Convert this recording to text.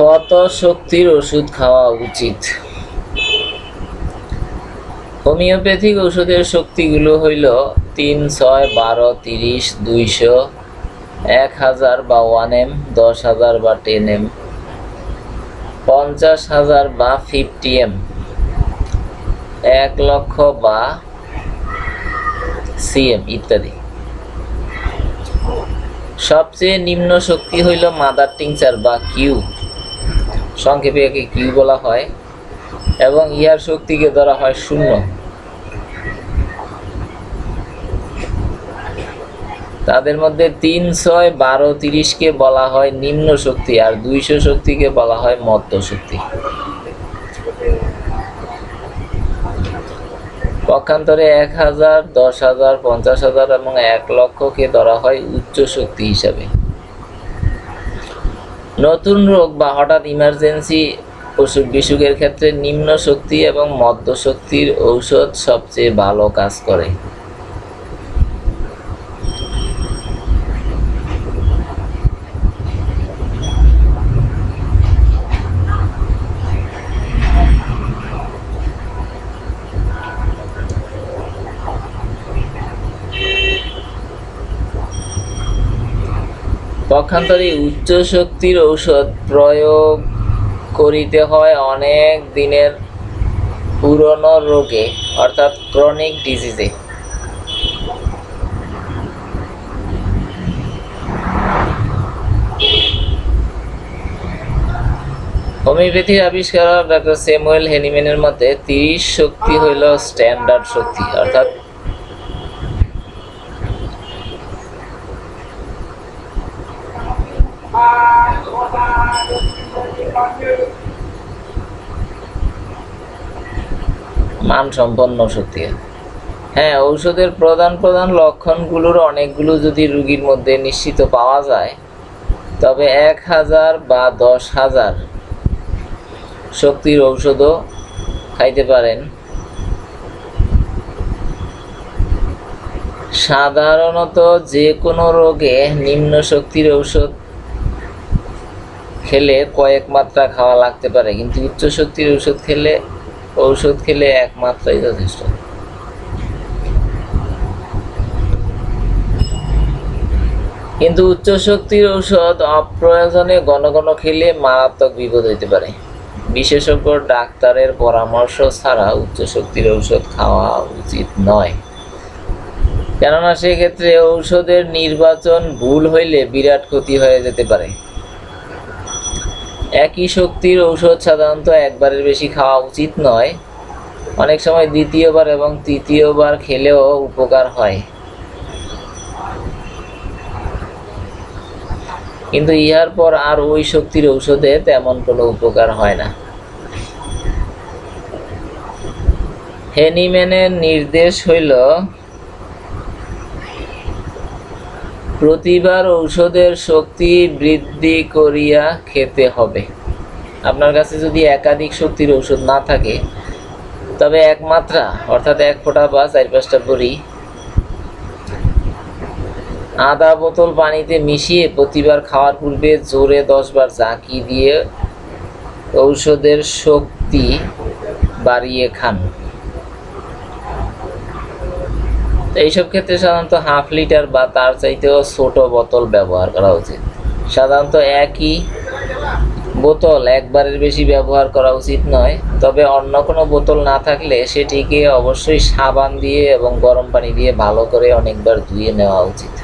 কত শক্তির ওষুধ খাওয়া উচিত? হোমিওপ্যাথিক ওষুধের শক্তিগুলো হইল তিন ছয় বারো তিরিশ দুইশো, এক হাজার বা ওয়ান এম দশ হাজার বা টেন এম পঞ্চাশ হাজার বা ফিফটি এম এক লক্ষ বা সিএম ইত্যাদি। সবচেয়ে নিম্ন শক্তি হইল মাদার টিংচার বা কিউ সংক্ষেপে একে কিউ বলা হয়? এবং ইহার শক্তিকে ধরা হয় শূন্য। তাদের মধ্যে তিন ছয় বারো তিরিশকে বলা হয় নিম্ন শক্তি আর দুইশো শক্তিকে বলা হয় মধ্য শক্তি। পক্ষান্তরে এক হাজার, দশ হাজার, পঞ্চাশ হাজার এবং এক লক্ষকে ধরা হয় উচ্চ শক্তি হিসাবে। নতুন রোগ বা হঠাৎ ইমার্জেন্সি অসুখ বিসুখের ক্ষেত্রে নিম্ন শক্তি এবং মধ্য শক্তির ঔষধ সবচেয়ে ভালো কাজ করে। পক্ষান্তরে উচ্চ শক্তির ঔষধ প্রয়োগ করিতে হয় অনেক দিনের পুরনো রোগে, অর্থাৎ ক্রনিক ডিজিজে হোমিওপ্যাথির আবিষ্কারক ডক্টর স্যামুয়েল হেনিম্যানের মতে, তিরিশ শক্তি হইল স্ট্যান্ডার্ড শক্তি, অর্থাৎ মানসম্পন্ন শক্তি। হ্যাঁ ঔষধের প্রধান প্রধান লক্ষণগুলোর অনেকগুলো যদি রুগীর মধ্যে নিশ্চিত পাওয়া যায়, তবে এক হাজার বা দশ হাজার শক্তির ঔষধও খাইতে পারেন। সাধারণত যে কোনো রোগে নিম্ন শক্তির ঔষধ খেলে কয়েক মাত্রা খাওয়া লাগতে পারে, কিন্তু উচ্চ শক্তির ওষুধ খেলে, ঔষধ খেলে এক মাত্রাই যথেষ্ট। কিন্তু উচ্চ শক্তির ঔষধ অপ্রয়োজনে ঘন ঘন খেলে মারাত্মক বিপদ হইতে পারে। বিশেষজ্ঞ ডাক্তারের পরামর্শ ছাড়া উচ্চ শক্তির ঔষধ খাওয়া উচিত নয়। কেননা সেক্ষেত্রে ঔষধের নির্বাচন ভুল হইলে বিরাট ক্ষতি হয়ে যেতে পারে। একই শক্তির ঔষধ সাধারণত একবারের বেশি খাওয়া উচিত নয়। অনেক সময় দ্বিতীয়বার এবং তৃতীয়বার খেলেও উপকার হয়। কিন্তু ইহার পর আর ওই শক্তির ঔষধে তেমন কোনো উপকার হয় না। হেনিম্যানের নির্দেশ হইল প্রতিবার ঔষধের শক্তি বৃদ্ধি করিয়া খেতে হবে। আপনার কাছে যদি একাধিক শক্তির ঔষধ না থাকে, তবে এক মাত্রা, অর্থাৎ এক ফোঁটা বা চার পাঁচটা বড়ি আধা বোতল পানিতে মিশিয়ে প্রতিবার খাওয়ার পূর্বে জোরে দশবার জাঁকি দিয়ে ঔষধের শক্তি বাড়িয়ে খান। তো এইসব ক্ষেত্রে সাধারণত হাফ লিটার বা তার চাইতেও ছোট বোতল ব্যবহার করা উচিত। সাধারণত একই বোতল একবারের বেশি ব্যবহার করা উচিত নয়, তবে অন্য কোনো বোতল না থাকলে সেটিকে অবশ্যই সাবান দিয়ে এবং গরম পানি দিয়ে ভালো করে অনেকবার ধুয়ে নেওয়া উচিত।